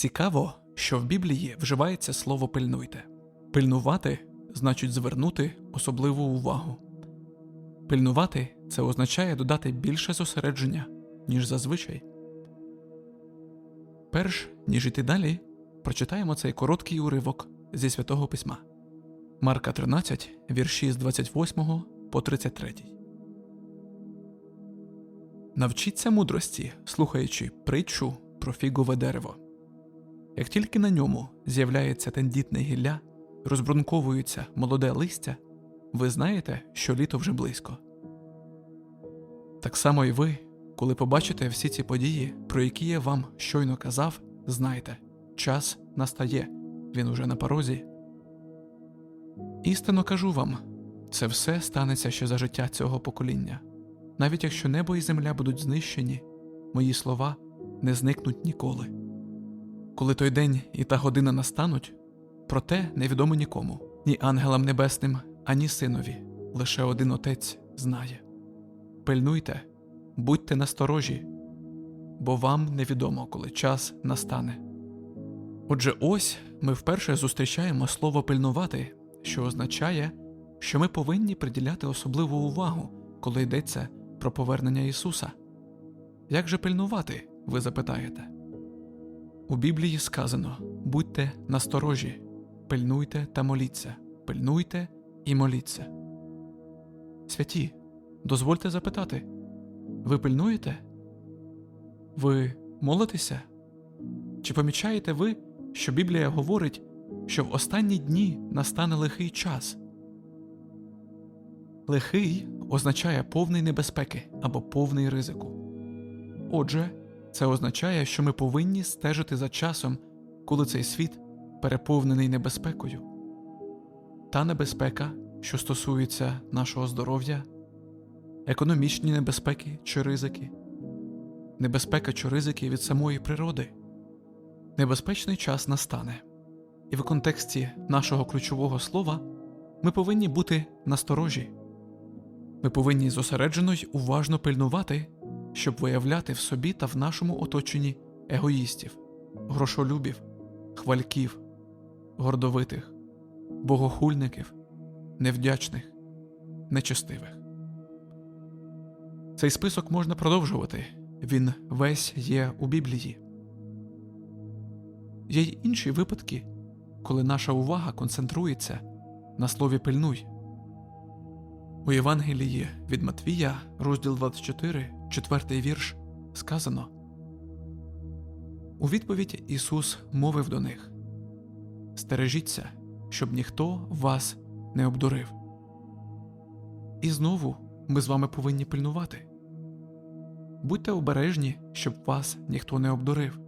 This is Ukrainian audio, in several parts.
Цікаво, що в Біблії вживається слово пильнуйте. Пильнувати значить звернути особливу увагу. Пильнувати це означає додати більше зосередження, ніж зазвичай. Перш ніж іти далі, прочитаємо цей короткий уривок зі святого письма. Марка 13, вірші з 28 по 33. Навчіться мудрості, слухаючи притчу про фігове дерево. Як тільки на ньому з'являється тендітне гілля, розбрунковується молоде листя, ви знаєте, що літо вже близько. Так само і ви, коли побачите всі ці події, про які я вам щойно казав, знайте, час настає, він уже на порозі. Істинно кажу вам, це все станеться ще за життя цього покоління. Навіть якщо небо і земля будуть знищені, мої слова не зникнуть ніколи. Коли той день і та година настануть, про те невідомо нікому, ні ангелам небесним, ані синові, лише один отець знає. Пильнуйте, будьте насторожі, бо вам невідомо, коли час настане. Отже, ось ми вперше зустрічаємо слово пильнувати, що означає, що ми повинні приділяти особливу увагу, коли йдеться про повернення Ісуса. Як же пильнувати, ви запитаєте? У Біблії сказано будьте насторожі, пильнуйте та моліться, пильнуйте і моліться. Святі, дозвольте запитати ви пильнуєте? Ви молитеся? Чи помічаєте ви, що Біблія говорить, що в останні дні настане лихий час? Лихий означає повний небезпеки або повний ризику. Отже, це означає, що ми повинні стежити за часом, коли цей світ переповнений небезпекою. Та небезпека, що стосується нашого здоров'я, економічні небезпеки чи ризики, небезпека чи ризики від самої природи. Небезпечний час настане, і в контексті нашого ключового слова ми повинні бути насторожі. Ми повинні зосереджено й уважно пильнувати, щоб виявляти в собі та в нашому оточенні егоїстів, грошолюбів, хвальків, гордовитих, богохульників, невдячних, нечестивих. Цей список можна продовжувати, він весь є у Біблії. Є й інші випадки, коли наша увага концентрується на слові пильнуй. У Євангелії від Матвія, розділ 24, 4 вірш, сказано У відповідь Ісус мовив до них Стережіться, щоб ніхто вас не обдурив. І знову ми з вами повинні пильнувати. Будьте обережні, щоб вас ніхто не обдурив.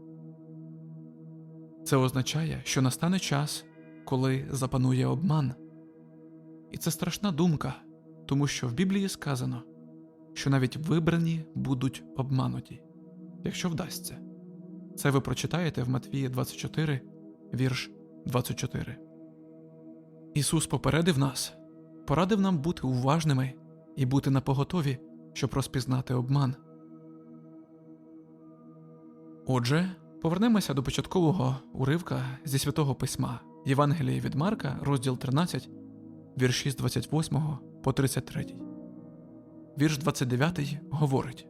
Це означає, що настане час, коли запанує обман. І це страшна думка, тому що в Біблії сказано, що навіть вибрані будуть обмануті, якщо вдасться. Це ви прочитаєте в Матвії 24, вірш 24. Ісус попередив нас, порадив нам бути уважними і бути напоготові, щоб розпізнати обман. Отже, повернемося до початкового уривка зі святого письма Євангелії від Марка, розділ 13, вірші з 28 по 33. Вірш 29 говорить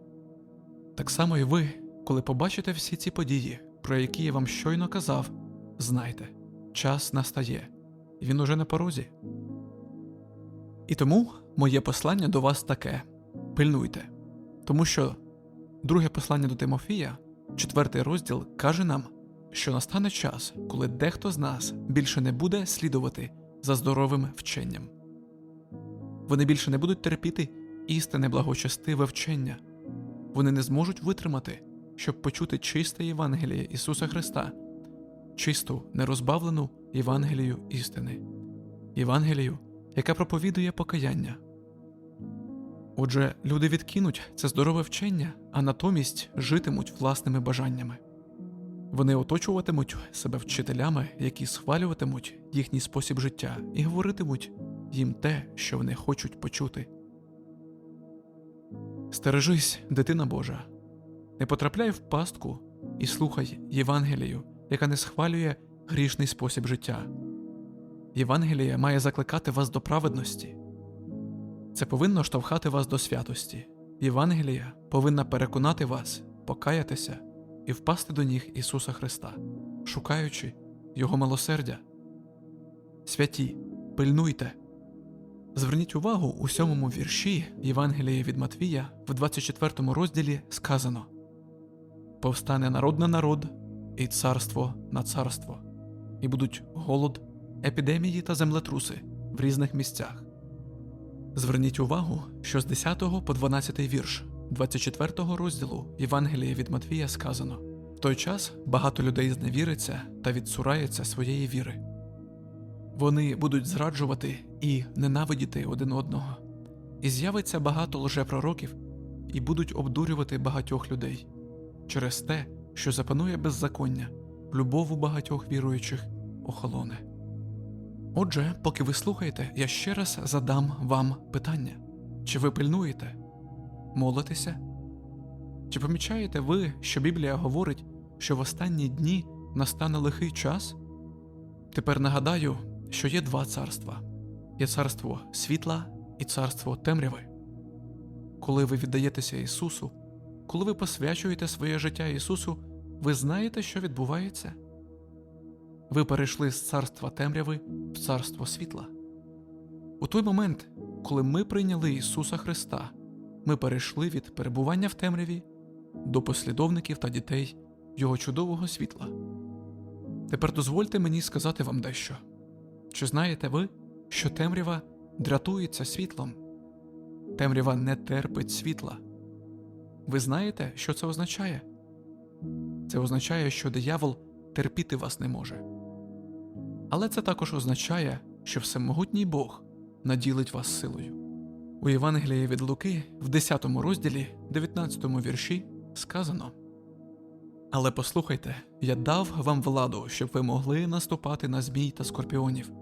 Так само і ви, коли побачите всі ці події, про які я вам щойно казав, знайте, час настає, і він уже на порозі. І тому моє послання до вас таке пильнуйте, тому що друге послання до Тимофія, четвертий розділ, каже нам, що настане час, коли дехто з нас більше не буде слідувати за здоровим вченням. Вони більше не будуть терпіти істинне благочестиве вчення, вони не зможуть витримати, щоб почути чисте Євангеліє Ісуса Христа, чисту, нерозбавлену Євангелію істини, Євангелію, яка проповідує покаяння. Отже, люди відкинуть це здорове вчення, а натомість житимуть власними бажаннями. Вони оточуватимуть себе вчителями, які схвалюватимуть їхній спосіб життя і говоритимуть їм те, що вони хочуть почути. Стережись, дитина Божа, не потрапляй в пастку і слухай Євангелію, яка не схвалює грішний спосіб життя. Євангеліє має закликати вас до праведності. Це повинно штовхати вас до святості. Євангелія повинна переконати вас, покаятися і впасти до ніг Ісуса Христа, шукаючи Його милосердя. Святі, пильнуйте. Зверніть увагу у сьомому вірші Євангелія від Матвія в 24 розділі сказано Повстане народ на народ, і царство на царство, і будуть голод, епідемії та землетруси в різних місцях. Зверніть увагу, що з 10 по 12 вірш 24 розділу Євангелія від Матвія сказано в той час багато людей зневіриться та відсурається своєї віри. Вони будуть зраджувати і ненавидіти один одного, і з'явиться багато лжепророків, і будуть обдурювати багатьох людей через те, що запанує беззаконня, любов у багатьох віруючих охолоне. Отже, поки ви слухаєте, я ще раз задам вам питання: чи ви пильнуєте, молитеся? Чи помічаєте ви, що Біблія говорить, що в останні дні настане лихий час? Тепер нагадаю, що є два царства: є царство світла і царство темряви. Коли ви віддаєтеся Ісусу, коли ви посвячуєте своє життя Ісусу, ви знаєте, що відбувається? Ви перейшли з царства темряви в царство світла. У той момент, коли ми прийняли Ісуса Христа, ми перейшли від перебування в темряві до послідовників та дітей Його чудового світла. Тепер дозвольте мені сказати вам дещо. Чи знаєте ви, що темрява дратується світлом? Темрява не терпить світла. Ви знаєте, що це означає? Це означає, що диявол терпіти вас не може. Але це також означає, що всемогутній Бог наділить вас силою. У Євангелії від Луки в 10 розділі, 19 вірші сказано Але послухайте, я дав вам владу, щоб ви могли наступати на змій та скорпіонів.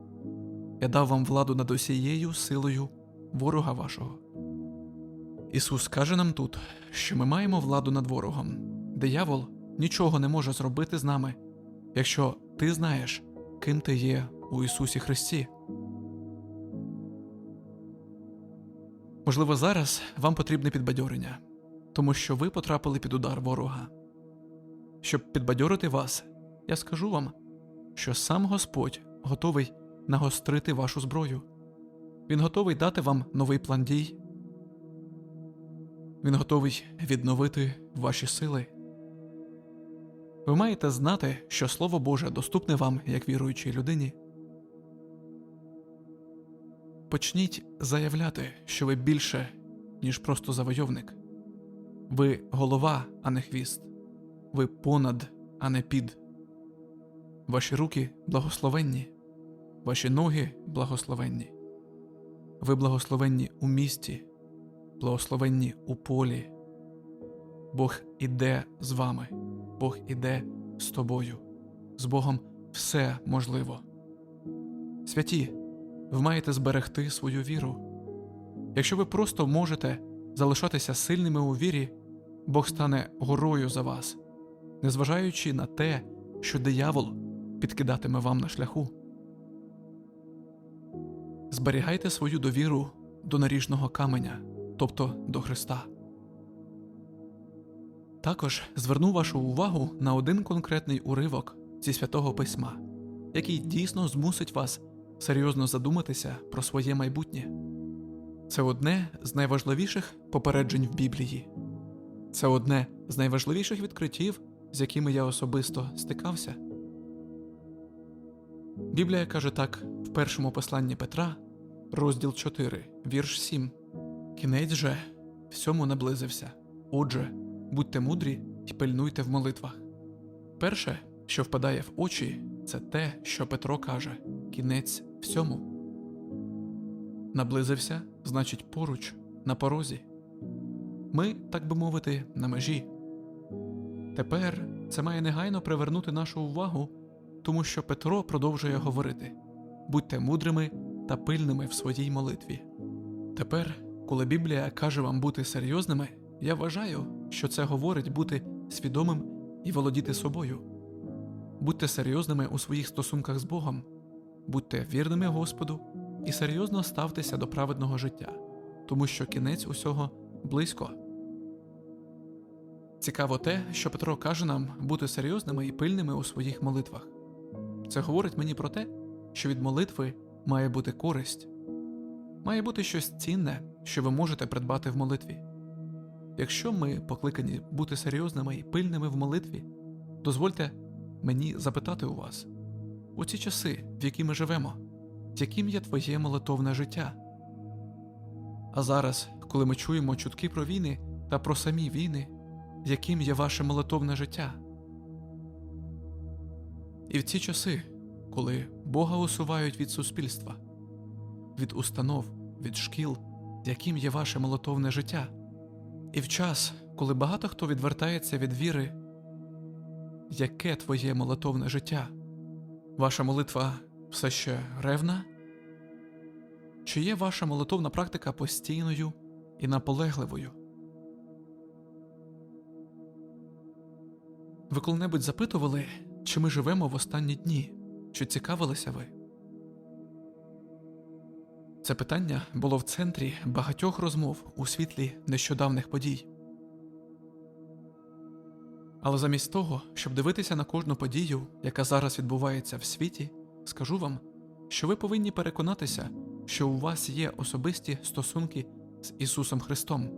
Я дав вам владу над усією силою ворога вашого. Ісус каже нам тут, що ми маємо владу над ворогом. Диявол нічого не може зробити з нами, якщо ти знаєш, ким ти є у Ісусі Христі. Можливо, зараз вам потрібне підбадьорення, тому що ви потрапили під удар ворога. Щоб підбадьорити вас, я скажу вам, що сам Господь готовий нагострити вашу зброю. Він готовий дати вам новий план дій. Він готовий відновити ваші сили. Ви маєте знати, що Слово Боже доступне вам як віруючій людині. Почніть заявляти, що ви більше, ніж просто завойовник. Ви голова, а не хвіст. Ви понад, а не під. Ваші руки благословенні, ваші ноги благословенні. Ви благословенні у місті, благословенні у полі. Бог іде з вами, Бог іде з тобою. З Богом все можливо. Святі, ви маєте зберегти свою віру. Якщо ви просто можете залишатися сильними у вірі, Бог стане горою за вас, незважаючи на те, що диявол підкидатиме вам на шляху. Зберігайте свою довіру до наріжного каменя, тобто до Христа. Також зверну вашу увагу на один конкретний уривок зі святого письма, який дійсно змусить вас серйозно задуматися про своє майбутнє. Це одне з найважливіших попереджень в Біблії, це одне з найважливіших відкриттів, з якими я особисто стикався. Біблія каже так в першому посланні Петра, розділ 4, вірш 7. Кінець же всьому наблизився. Отже, будьте мудрі і пильнуйте в молитвах. Перше, що впадає в очі, це те, що Петро каже кінець всьому. Наблизився, значить, поруч, на порозі. Ми, так би мовити, на межі. Тепер це має негайно привернути нашу увагу, тому що Петро продовжує говорити будьте мудрими та пильними в своїй молитві. Тепер, коли Біблія каже вам бути серйозними, я вважаю, що це говорить бути свідомим і володіти собою. будьте серйозними у своїх стосунках з Богом, будьте вірними Господу і серйозно ставтеся до праведного життя, тому що кінець усього близько. Цікаво те, що Петро каже нам бути серйозними і пильними у своїх молитвах. Це говорить мені про те, що від молитви має бути користь, має бути щось цінне, що ви можете придбати в молитві. Якщо ми покликані бути серйозними і пильними в молитві, дозвольте мені запитати у вас у ці часи, в які ми живемо, яким є твоє молитовне життя? А зараз, коли ми чуємо чутки про війни та про самі війни, яким є ваше молитовне життя? І в ці часи, коли Бога усувають від суспільства, від установ, від шкіл, яким є ваше молитовне життя, і в час, коли багато хто відвертається від віри, яке твоє молитовне життя? Ваша молитва все ще ревна? Чи є ваша молитовна практика постійною і наполегливою? Ви коли-небудь запитували, чи ми живемо в останні дні? Чи цікавилися ви? Це питання було в центрі багатьох розмов у світлі нещодавних подій. Але замість того, щоб дивитися на кожну подію, яка зараз відбувається в світі, скажу вам, що ви повинні переконатися, що у вас є особисті стосунки з Ісусом Христом.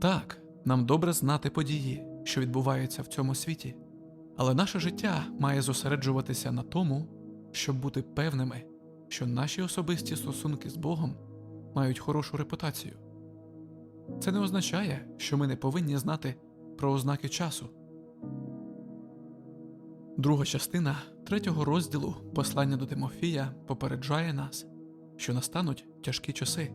Так, нам добре знати події, що відбуваються в цьому світі, але наше життя має зосереджуватися на тому, щоб бути певними, що наші особисті стосунки з Богом мають хорошу репутацію. Це не означає, що ми не повинні знати про ознаки часу. Друга частина третього розділу послання до Тимофія попереджає нас, що настануть тяжкі часи.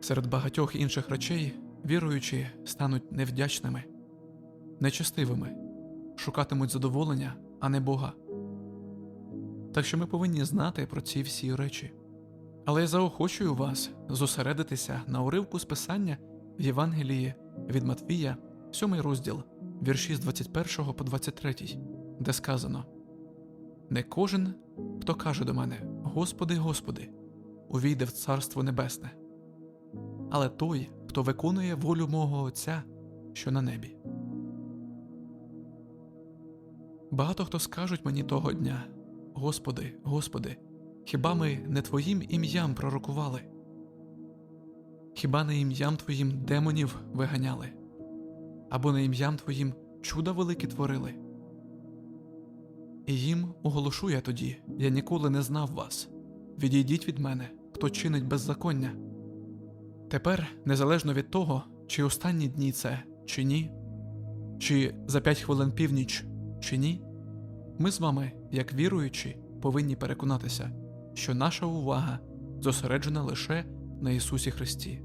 Серед багатьох інших речей віруючі стануть невдячними, нечестивими, шукатимуть задоволення, а не Бога. Так що ми повинні знати про ці всі речі. Але я заохочую вас зосередитися на уривку з писання в Євангелії від Матвія, 7 розділ, вірші з 21 по 23, де сказано: Не кожен, хто каже до мене: Господи, Господи, увійде в Царство Небесне, але той, хто виконує волю мого Отця, що на небі. Багато хто скажуть мені того дня: Господи, Господи, хіба ми не Твоїм ім'ям пророкували? Хіба не ім'ям Твоїм демонів виганяли, або не ім'ям Твоїм чуда великі творили? І їм оголошу я тоді, я ніколи не знав вас. Відійдіть від мене, хто чинить беззаконня. Тепер, незалежно від того, чи останні дні це, чи ні, чи за п'ять хвилин північ, чи ні, ми з вами, як віруючі, повинні переконатися, що наша увага зосереджена лише на Ісусі Христі.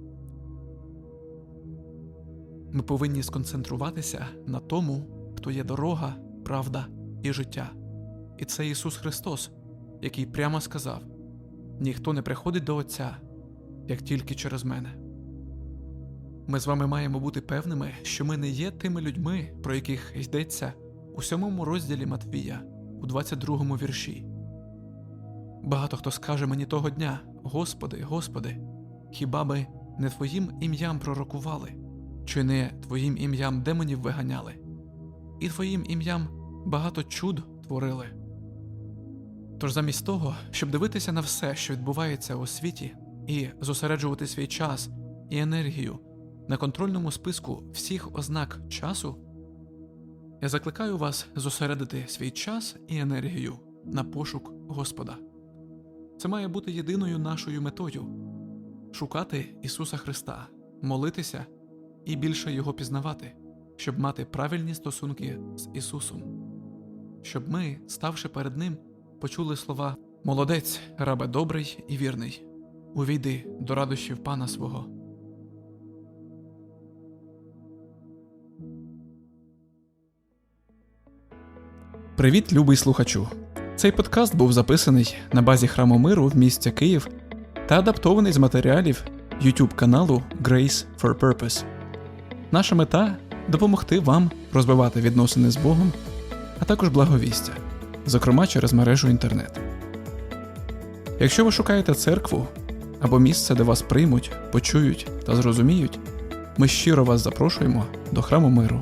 Ми повинні сконцентруватися на тому, хто є дорога, правда і життя. І це Ісус Христос, який прямо сказав: ніхто не приходить до Отця, як тільки через мене. Ми з вами маємо бути певними, що ми не є тими людьми, про яких йдеться у сьомому розділі Матвія, у 22 вірші. Багато хто скаже мені того дня: Господи, Господи, хіба би не Твоїм ім'ям пророкували, чи не Твоїм ім'ям демонів виганяли, і Твоїм ім'ям багато чуд творили. Тож замість того, щоб дивитися на все, що відбувається у світі, і зосереджувати свій час і енергію на контрольному списку всіх ознак часу, я закликаю вас зосередити свій час і енергію на пошук Господа. Це має бути єдиною нашою метою шукати Ісуса Христа, молитися і більше Його пізнавати, щоб мати правильні стосунки з Ісусом, щоб ми, ставши перед Ним, почули слова Молодець, рабе добрий і вірний, увійди до радощів Пана свого. Привіт, любий слухачу! Цей подкаст був записаний на базі храму миру в місті Київ та адаптований з матеріалів YouTube каналу Grace for Purpose. Наша мета допомогти вам розвивати відносини з Богом, а також благовістя, зокрема через мережу інтернет. Якщо ви шукаєте церкву або місце, де вас приймуть, почують та зрозуміють, ми щиро вас запрошуємо до храму миру.